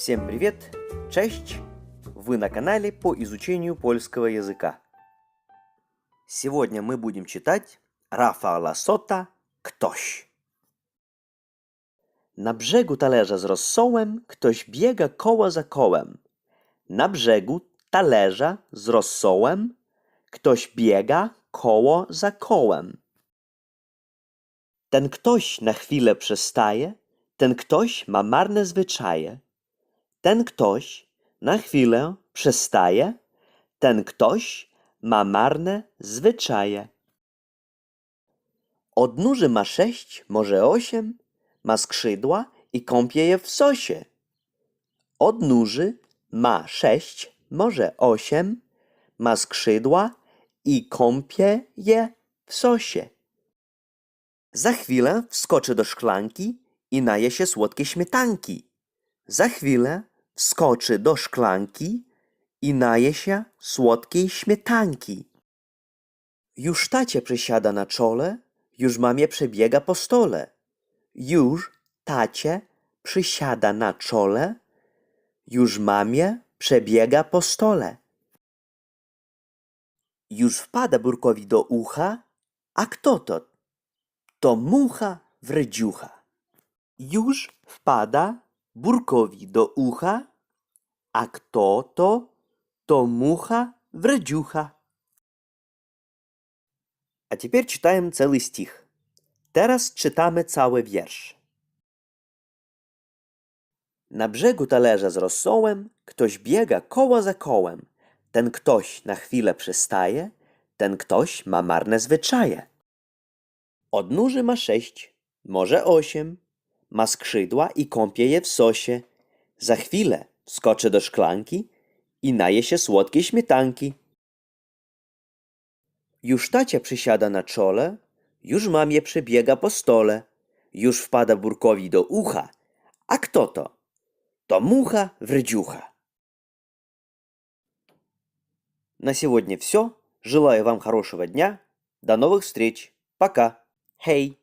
Всем привет! Cześć! Вы на канале по изучению польского языка. Сегодня мы будем читать Рафаала Сота «Ktoś». Na brzegu talerza z rosołem ktoś biega koło za kołem. Na brzegu talerza z rosołem ktoś biega koło za kołem. Ten ktoś na chwilę przestaje, ten ktoś ma marne zwyczaje. Ten ktoś na chwilę przestaje, ten ktoś ma marne zwyczaje. Odnóży ma sześć, może osiem, ma skrzydła i kąpie je w sosie. Odnóży ma sześć, może osiem, ma skrzydła i kąpie je w sosie. Za chwilę wskoczy do szklanki i naje się słodkiej śmietanki. Za chwilę wskoczy do szklanki i naje się słodkiej śmietanki. Już tacie przysiada na czole, już mamie przebiega po stole. Już tacie przysiada na czole, już mamie przebiega po stole. Już wpada Burkowi do ucha, a kto to? To mucha wredziucha. Już wpada Burkowi do ucha, a kto to? To mucha wredziucha. A теперь читаем целый стих. Teraz czytamy cały wiersz. Na brzegu talerza z rosołem ktoś biega koło za kołem. Ten ktoś na chwilę przystaje, ten ktoś ma marne zwyczaje. Odnóży ma sześć, może osiem, ma skrzydła i kąpie je w sosie. Za chwilę wskoczy do szklanki i naje się słodkiej śmietanki. Już tacie przysiada na czole, już mamie przebiega po stole, już wpada burkowi do ucha. A kto to? To mucha wredziуха. На сегодня все. Желаю вам хорошего дня. До новых встреч. Пока. Хей.